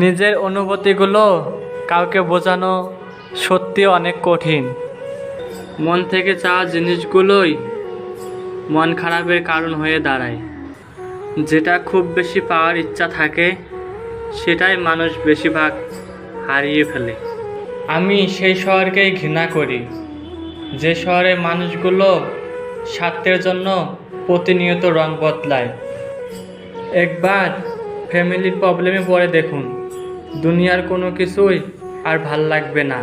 নিজের অনুভূতিগুলো কাউকে বোঝানো সত্যি অনেক কঠিন। মন থেকে চাওয়া জিনিসগুলোই মন খারাপের কারণ হয়ে দাঁড়ায়। যেটা খুব বেশি পাওয়ার ইচ্ছা থাকে সেটাই মানুষ বেশিরভাগ হারিয়ে ফেলে। আমি সেই শহরকেই ঘৃণা করি। যে শহরে মানুষগুলো স্বার্থের জন্য প্রতিনিয়ত রং বদলায়। একবার ফ্যামিলির প্রবলেমে পড়ে দেখুন। দুনিয়ার কোনো কিছুই আর ভালো লাগবে না।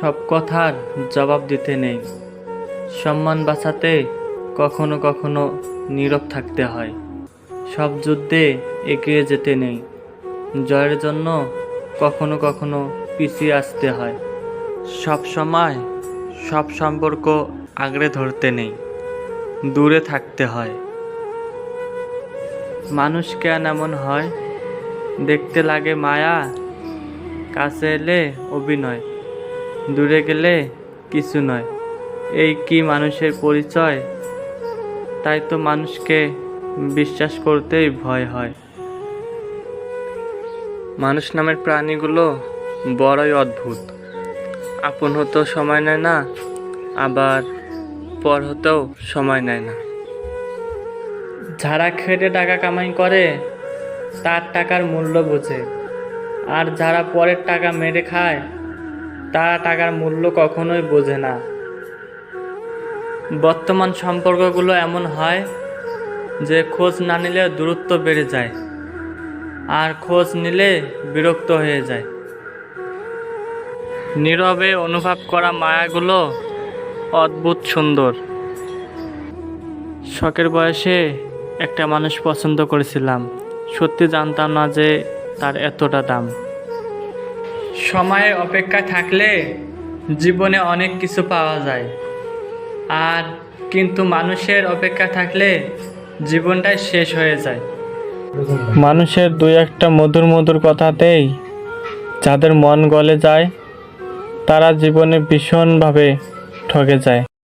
সব কথার জবাব দিতে নেই। সম্মান বাঁচাতে কখনো কখনো নীরব থাকতে হয়। সব যুদ্ধে এগিয়ে যেতে নেই। জয়ের জন্য কখনো কখনো পিছিয়ে আসতে হয়। সব সময় সব সম্পর্ক আগড়ে ধরতে নেই। দূরে থাকতে হয়। মানুষ কেন এমন হয়? দেখতে লাগে মায়া, কাছে এলে অভিনয়, দূরে গেলে কিছু নয়। এই কি মানুষের পরিচয়? তাই তো মানুষকে বিশ্বাস করতেই ভয় হয়। মানুষ নামের প্রাণীগুলো বড়ই অদ্ভুত। আপন হতেও সময় নেয় না, আবার পর হতেও সময় নেয় না। যারা খেটে টাকা কামাই করে তার টাকার মূল্য বোঝে। আর যারা পরের টাকা মেরে খায়, তারা টাকার মূল্য কখনোই বোঝে না। বর্তমান সম্পর্কগুলো এমন হয় যে খোঁজ না নিলে দূরত্ব বেড়ে যায়, আর খোঁজ নিলে বিরক্ত হয়ে যায়। নীরবে অনুভব করা মায়াগুলো অদ্ভুত সুন্দর। শখের বয়সে একটা মানুষ পছন্দ করেছিলাম। সত্যি জানতাম না যে তার এতটা দাম। সময়ের অপেক্ষা থাকলে জীবনে অনেক কিছু পাওয়া যায়। আর কিন্তু মানুষের অপেক্ষা থাকলে জীবনটাই শেষ হয়ে যায়। মানুষের দুই একটা মধুর মধুর কথাতেই যাদের মন গলে যায় তারা জীবনে ভীষণভাবে ঠকে যায়।